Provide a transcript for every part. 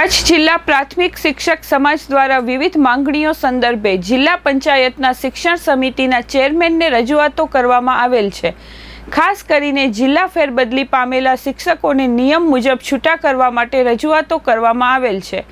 કચ્છ જિલ્લા પ્રાથમિક શિક્ષક સમાજ દ્વારા વિવિધ માંગણીઓ સંદર્ભે જિલ્લા પંચાયતના શિક્ષણ સમિતિના ચેરમેનને રજૂઆતો કરવામાં આવેલ છે. ખાસ કરીને જિલ્લા ફેરબદલી પામેલા શિક્ષકોને નિયમ મુજબ છૂટા કરવા માટે રજૂઆતો કરવામાં આવેલ છે.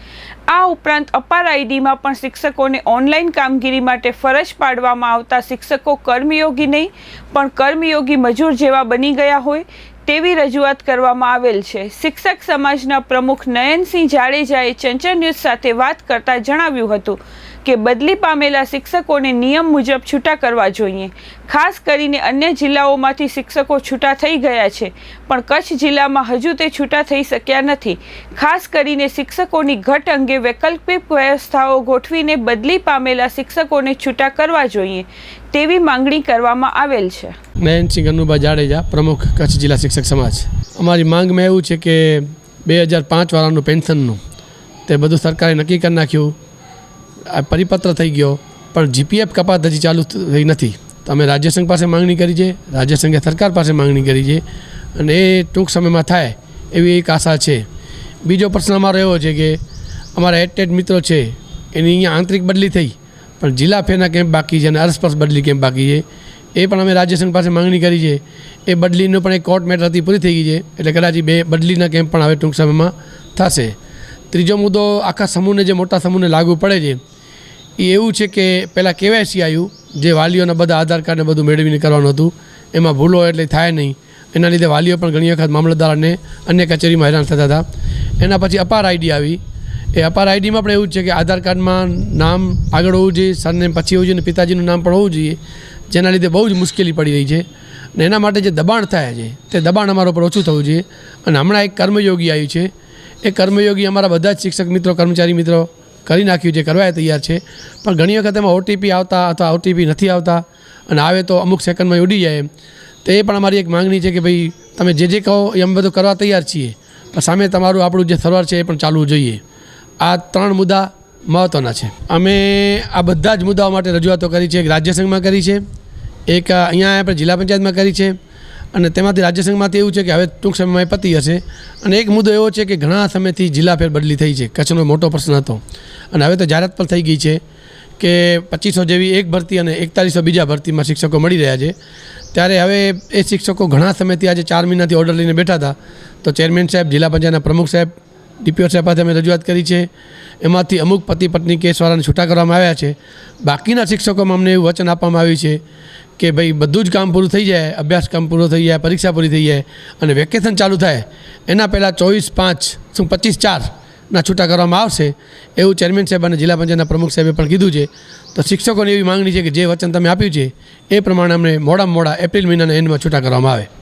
આ ઉપરાંત અપાર આઈડીમાં પણ શિક્ષકોને ઓનલાઈન કામગીરી માટે ફરજ પાડવામાં આવતા શિક્ષકો કર્મયોગી નહીં, પણ કર્મયોગી મજૂર જેવા બની ગયા હોય તેવી રજૂઆત કરવામાં આવેલ છે. શિક્ષક સમાજના પ્રમુખ નયનસિંહ જાડેજાએ ચંચળ ન્યૂઝ સાથે વાત કરતા જણાવ્યું હતું કે બદલી પામેલા શિક્ષકોને નિયમ મુજબ છૂટા કરવા જોઈએ. ખાસ કરીને અન્ય જિલ્લાઓમાંથી શિક્ષકો છૂટા થઈ ગયા છે, પણ કચ્છ જિલ્લામાં હજુ તે છૂટા થઈ શક્યા નથી. ખાસ કરીને શિક્ષકોની ઘટ અંગે વૈકલ્પિક વ્યવસ્થાઓ ગોઠવીને બદલી પામેલા શિક્ષકોને છૂટા કરવા જોઈએ, તેવી માંગણી કરવામાં આવેલ છે. નયનસિંહ અનુભા જાડેજા, પ્રમુખ કચ્છ જિલ્લા શિક્ષક સમાજ. અમારી માંગમાં એવું છે કે બે હજાર પાંચ વાળાનું પેન્શનનું તે બધું સરકારે નક્કી કરી નાખ્યું. આ પરિપત્ર થઈ ગયો, પણ જીપીએફ કપાત હજી ચાલુ થઈ નથી. અમે રાજ્યસંઘ પાસે માંગણી કરી છે રાજ્યસંઘે સરકાર પાસે માંગણી કરી છે, અને એ ટૂંક સમયમાં થાય એવી એક આશા છે. બીજો પ્રશ્ન અમારો એવો છે કે અમારા એટેડ મિત્રો છે, એની અહીંયા આંતરિક બદલી થઈ, પણ જિલ્લા ફેરના કેમ્પ બાકી છે અને અરસપરસ બદલી કેમ્પ બાકી છે. એ પણ અમે રાજ્યસંઘ પાસે માંગણી કરી છે. એ બદલીનો પણ એક કોર્ટ મેટર હતી, પૂરી થઈ ગઈ છે. એટલે કદાચ બે બદલીના કેમ્પ પણ હવે ટૂંક સમયમાં થશે. ત્રીજો મુદ્દો, આખા સમૂહને જે મોટા સમૂહને લાગુ પડે છે, એ એવું છે કે પહેલાં કેવાયસી આવ્યું, જે વાલીઓના બધા આધાર કાર્ડને બધું મેળવીને કરવાનું હતું. એમાં ભૂલો એટલે થાય નહીં. એના લીધે વાલીઓ પણ ઘણી વખત મામલતદાર અને અન્ય કચેરીમાં હેરાન થતા હતા. એના પછી અપાર આઈડી આવી. એ અપાર આઈડીમાં પણ એવું છે કે આધાર કાર્ડમાં નામ આગળ હોવું જોઈએ, સરનેમ પછી હોવું જોઈએ અને પિતાજીનું નામ પણ હોવું જોઈએ. જેના લીધે બહુ જ મુશ્કેલી પડી રહી છે અને એના માટે જે દબાણ થાય છે, તે દબાણ અમારા ઉપર ઓછું થવું જોઈએ. અને હમણાં એક કર્મયોગી આવ્યું છે. એ કર્મયોગી અમારા બધા જ શિક્ષક મિત્રો, કર્મચારી મિત્રો કરી નાખ્યું છે, કરવા તૈયાર છે. પણ ઘણી વખત એમાં ઓટીપી આવતા અથવા ઓટીપી નથી આવતા અને આવે તો અમુક સેકન્ડમાં ઉડી જાય તો એ પણ અમારી એક માંગણી છે કે ભાઈ તમે જે જે કહો એ અમે બધું કરવા તૈયાર છીએ. પણ સામે તમારું આપણું જે સર્વર છે એ પણ ચાલવું જોઈએ. આ ત્રણ મુદ્દા મહત્ત્વના છે. અમે આ બધા જ મુદ્દાઓ માટે રજૂઆતો કરી છે, એક રાજ્યસંઘમાં કરી છે. એક અહીંયા આપણે જિલ્લા પંચાયતમાં કરી છે અને તેમાંથી રાજ્યસંઘમાંથી એવું છે કે હવે ટૂંક સમયમાં પતી હશે અને એક મુદ્દો એવો છે કે ઘણા સમયથી જિલ્લા ફેર બદલી થઈ છે. કચ્છનો મોટો પ્રશ્ન હતો. અને હવે તો જાહેરાત પણ થઈ ગઈ છે કે પચીસો જેવી એક ભરતી અને એકતાલીસો બીજા ભરતીમાં શિક્ષકો મળી રહ્યા છે. ત્યારે હવે એ શિક્ષકો ઘણા સમયથી આજે ચાર મહિનાથી ઓર્ડર લઈને બેઠા હતા. તો ચેરમેન સાહેબ, જિલ્લા પંચાયતના પ્રમુખ સાહેબ, ડીપીઓ સાહેબ પાસે અમે રજૂઆત કરી છે. એમાંથી અમુક પતિ પત્ની કેસવાળાને છૂટા કરવામાં આવ્યા છે. બાકીના શિક્ષકોમાં અમને એવું વચન આપવામાં આવ્યું છે કે ભાઈ બધું જ કામ પૂરું થઈ જાય અભ્યાસક્રમ પૂરો થઈ જાય, પરીક્ષા પૂરી થઈ જાય અને વેકેશન ચાલુ થાય, એના પહેલાં ચોવીસ પાંચ, શું પચીસ ચારના છૂટા કરવામાં આવશે, એવું ચેરમેન સાહેબ અને જિલ્લા પંચાયતના પ્રમુખ સાહેબે પણ કીધું છે. તો શિક્ષકોની એવી માંગણી છે કે જે વચન તમે આપ્યું છે, એ પ્રમાણે અમને મોડામાં મોડા એપ્રિલ મહિનાના એન્ડમાં છૂટા કરવામાં આવે.